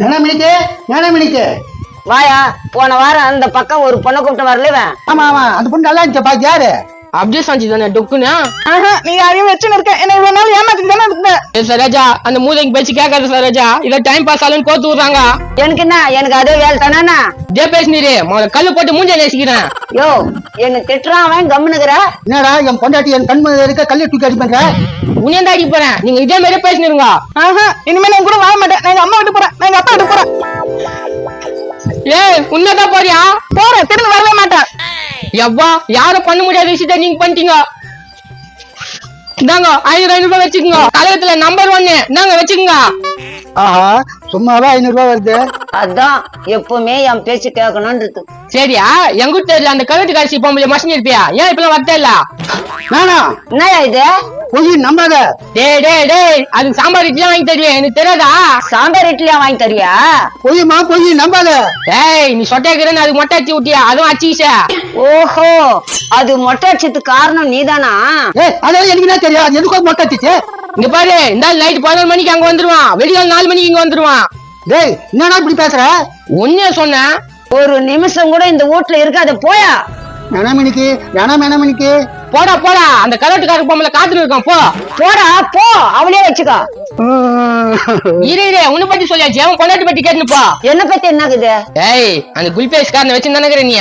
ஞானமணிக்கு ஞானமணிக்கு வாயா போன வாரம் அந்த பக்கம் ஒரு பொண்ணை கூப்பிட்டு வரல இவன் ஆமா ஆமா. அந்த பொண்ணு நல்லா இருந்துச்சு பாக்கு யாரு? அப்படியே சாஞ்சி தானே டொக்குனா ஆஹா, நீ யாரையும் வச்சுன்னு இருக்க. என்ன இவ்வளவு நாள் ஏமாத்திட்டு தானே ஏ சரோஜா அந்த மூதைக்கு பேச்சு கேட்காத சரோஜா. இத டைம் பாஸ் ஆகலன்னு கோத்து விடுறாங்க. எனக்கு என்ன? எனக்கு அதே வேலை தானே இதே பேசினீரு முதல்ல கல்லு போட்டு மூஞ்ச நேசிக்கிறேன். யோ என்ன திட்டுறான் அவன் கம்முனுக்குற. என்னடா என் பொண்டாட்டி என் கண் இருக்க கல்லை தூக்கி அடி பண்ற உன்னையும் தான் அடிக்க போறேன். நீங்க இதே மாதிரி பேசினிருங்க ஆஹா இனிமே நான் கூட வாழ மாட்டேன். நான் எங்க அம்மா உன்னதான் போறியா? போறேன் திரும்ப வரவே மாட்டேன். எவ்வா யாரும் பண்ண முடியாத விஷயத்த நீங்க பண்ணிட்டீங்க? இந்தாங்க ஐநூறு ஐநூறு ரூபாய் வச்சுக்கோங்க. கழகத்துல நம்பர் ஒன்னு இந்தாங்க வச்சுக்கோங்க. ஆஹா சும்மாவே ஐநூறு ரூபாய் வருது? அதான் எப்பவுமே என் பேச்சு கேட்கணும்ன்றது. சரியா? எங்க தெரியல அந்த கழுத்து காட்சி பொம்பளை மசின் இருப்பியா? ஏன் இப்பெல்லாம் வரதே இல்ல? நானா? என்னயா இது? பொய் நம்பாத. டேய் டேய் டேய் அதுக்கு சாம்பார் இட்லி வாங்கி தருவேன் எனக்கு தெரியாதா? சாம்பார் இட்லியா வாங்கி தரியா பொய்மா பொய் நம்பாத. டேய் நீ சொட்டைக்கிறேன்னு அதுக்கு மொட்டை அடிச்சு விட்டியா அதுவும் அச்சிச்சா ஓஹோ அது மொட்டை அடிச்சதுக்கு காரணம் நீதானா? ஏய் அதாவது எனக்கு என்ன தெரியும்? அது எதுக்கு மொட்டை அடிச்சு இங்க பாரு இந்த நைட் பதினொரு மணிக்கு அங்க வந்துருவான். வெடிகால் நாலு மணிக்கு இங்க வந்துருவான். டேய் என்னடா இப்படி பேசுற? உன்னே சொன்னேன் ஒரு நிமிஷம் கூட இந்த வீட்டுல இருக்காத போயா. ஞானமணிக்கு ஞான மேனமணிக்கு போடா போடா. அந்த கலட்டுக்கார பொம்பளை காத்துட்டு இருக்கான் போ. போடா போ. அவளே வச்சுக்கோ. இரு இரு. உன்னை பத்தி சொல்லியாச்சு. அவன் கொண்டாட்டி பத்தி கேட்டுன்னு போ. என்ன பத்தி என்னக்குது ஏய் அந்த குல்பேஸ் காரனை வச்சு தானே நீ?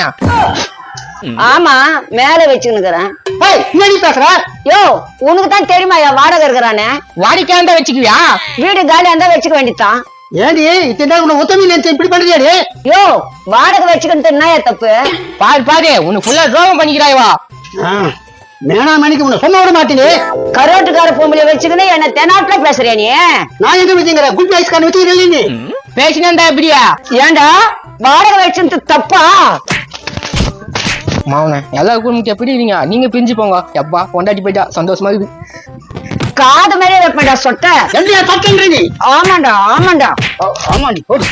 ஆமா மேல என்னடி பேசுற? யோ உனக்கு தான் தெரியுமா வாடகை இருக்கிறானே வாடிக்கையாண்டா வச்சுக்குவியா? வீடு காலியா இருந்தா வச்சுக்க வேண்டியதான் ஏடி இத்தனை உன்னை ஒத்தமி நினைச்சு இப்படி பண்றியாடி யோ வாடகை வச்சுக்கிறது என்ன தப்பு? பாரு பாரு உன்னை ஃபுல்லா ட்ரோகம் பண்ணிக்கிறாய்வா மேனாமணிக்கு உன்னை சொன்ன விட மாட்டேனே. கரோட்டுக்கார பொம்பளை வச்சுக்கின்னு என்ன தெனாட்டுல பேசுறியா நீ? நான் எங்க வச்சுங்கிற குட் நைட் கான வச்சுக்கிறேன் நீ? பேசினா இப்படியா? ஏண்டா வாடகை வச்சுட்டு தப்பா? மாவன எல்லா குடும்பத்தை எப்படி இருக்கீங்க நீங்க பிரிஞ்சு போங்க. எப்பா கொண்டாடி போயிட்டா சந்தோஷமா இருக்குது காது மேலே வைப்பேன்டா சொட்ட. என்னையா தட்டுன்ற நீ ஆமாண்டா ஆமாண்டா. ஆமாண்டி போடு.